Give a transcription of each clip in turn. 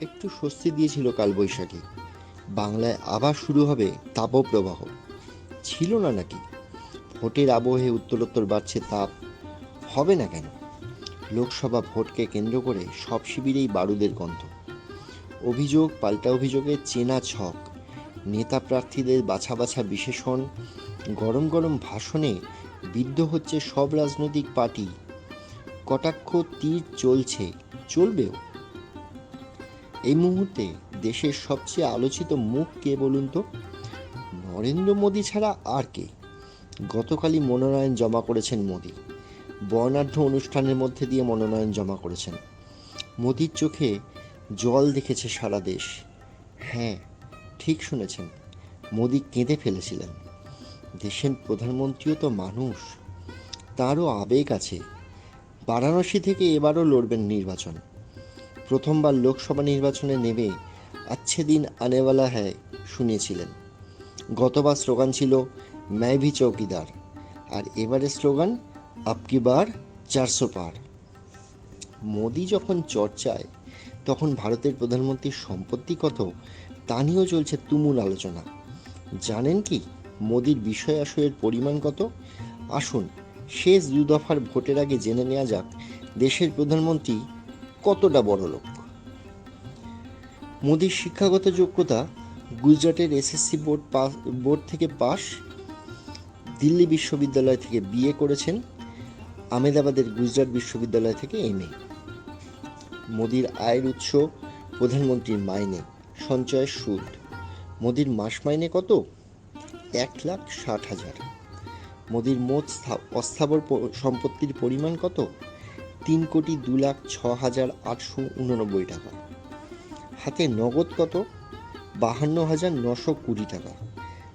একটু স্বস্তি দিয়েছিল কালবৈশাখী। বাংলায় আবার শুরু হবে তাপপ্রবাহ। ছিল না নাকি? ভোটের আবহে উত্তরোত্তর বাড়ছে তাপ। হবে না কেন? লোকসভা ভোটকে কেন্দ্র করে সব শিবিরেই বারুদের গন্ধ। অভিযোগ, পাল্টা অভিযোগের চেনা ছক। নেতা প্রার্থীদের বাছা বাছা বিশেষণ, গরম গরম ভাষণে বিদ্ধ হচ্ছে সব রাজনৈতিক পার্টি। কটাক্ষ তীর চলছে, চলবেও। এই মুহূর্তে দেশের সবচেয়ে আলোচিত মুখ কে বলুন তো? নরেন্দ্র মোদী ছাড়া আর কে? গতকালই মনোনয়ন জমা করেছেন মোদী। বর্ণাঢ্য অনুষ্ঠানের মধ্যে দিয়ে মনোনয়ন জমা করেছেন। মোদির চোখে জল দেখেছে সারা দেশ। হ্যাঁ ঠিক শুনেছেন, মোদি কেঁদে ফেলেছিলেন। দেশের প্রধানমন্ত্রীও তো মানুষ, তারও আবেগ আছে। বারাণসী থেকে এবারও লড়বেন নির্বাচন। প্রথমবার লোকসভা নির্বাচনে নেমে আচ্ছে দিন আনেওয়ালা হ্যায় শুনিয়েছিলেন। গতবার স্লোগান ছিল, ম্যায় ভি চৌকিদার। আর এবারের স্লোগান, আপকি বার চারশো পার। মোদি যখন চর্চায়, তখন ভারতের প্রধানমন্ত্রীর সম্পত্তি কত, তা নিয়েও চলছে তুমুল আলোচনা। জানেন কি, মোদির বিষয় আশয়ের পরিমাণ কত? আসুন শেষ দু দফার ভোটের আগে জেনে নেওয়া যাক, দেশের প্রধানমন্ত্রী কতটা বড় লোক? মোদির শিক্ষাগত যোগ্যতা গুজরাটের এসএসসি বোর্ড পাস বোর্ড থেকে পাস দিল্লি বিশ্ববিদ্যালয় থেকে বিএ করেছেন আমেদাবাদের গুজরাট বিশ্ববিদ্যালয় থেকে এমএ মোদির আয়ের উৎস প্রধানমন্ত্রীর মাইনে, সঞ্চয়ের সুদ। মোদির মাস মাইনে কত? এক লাখ ষাট হাজার। মোদির মোট স্থা- অস্থাবর সম্পত্তির পরিমাণ কত? তিন কোটি দু লাখ ছ হাজার আটশো উননব্বই টাকা। হাতে নগদ কত? বাহান্ন হাজার নশো কুড়ি টাকা।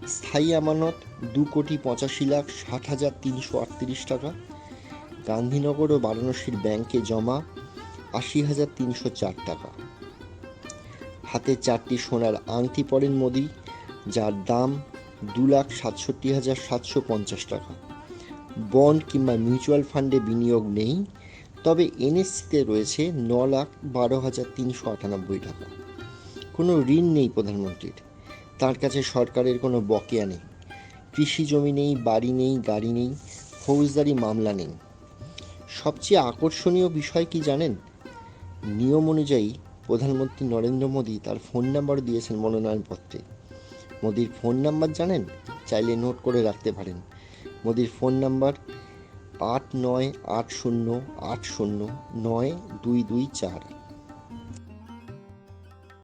স্থায়ী আমানত দু কোটি পঁচাশি লাখ ষাট হাজার তিনশো আটত্রিশ টাকা। গান্ধীনগর ও বারাণসীর ব্যাংকে জমা আশি হাজার তিনশো চার টাকা। হাতে চারটি সোনার আংটি পরেন মোদি, যার দাম দু লাখ সাতষট্টি হাজার সাতশো পঞ্চাশ টাকা। বন্ড কিংবা মিউচুয়াল ফান্ডে বিনিয়োগ নেই তবে এনএসসিতে রয়েছে ন লাখ বারো হাজার তিনশো আটানব্বই টাকা। কোনো ঋণ নেই প্রধানমন্ত্রীর। তার কাছে সরকারের কোনো বকেয়া নেই। কৃষি জমি নেই, বাড়ি নেই, গাড়ি নেই, ফৌজদারি মামলা নেই। সবচেয়ে আকর্ষণীয় বিষয় কি জানেন? নিয়ম অনুযায়ী প্রধানমন্ত্রী নরেন্দ্র মোদী তার ফোন নাম্বার দিয়েছেন মনোনয়নপত্রে মোদির ফোন নাম্বার জানেন? চাইলে নোট করে রাখতে পারেন। মোদির ফোন নাম্বার আট নয় আট শূন্য আট শূন্য নয় দুই দুই চার।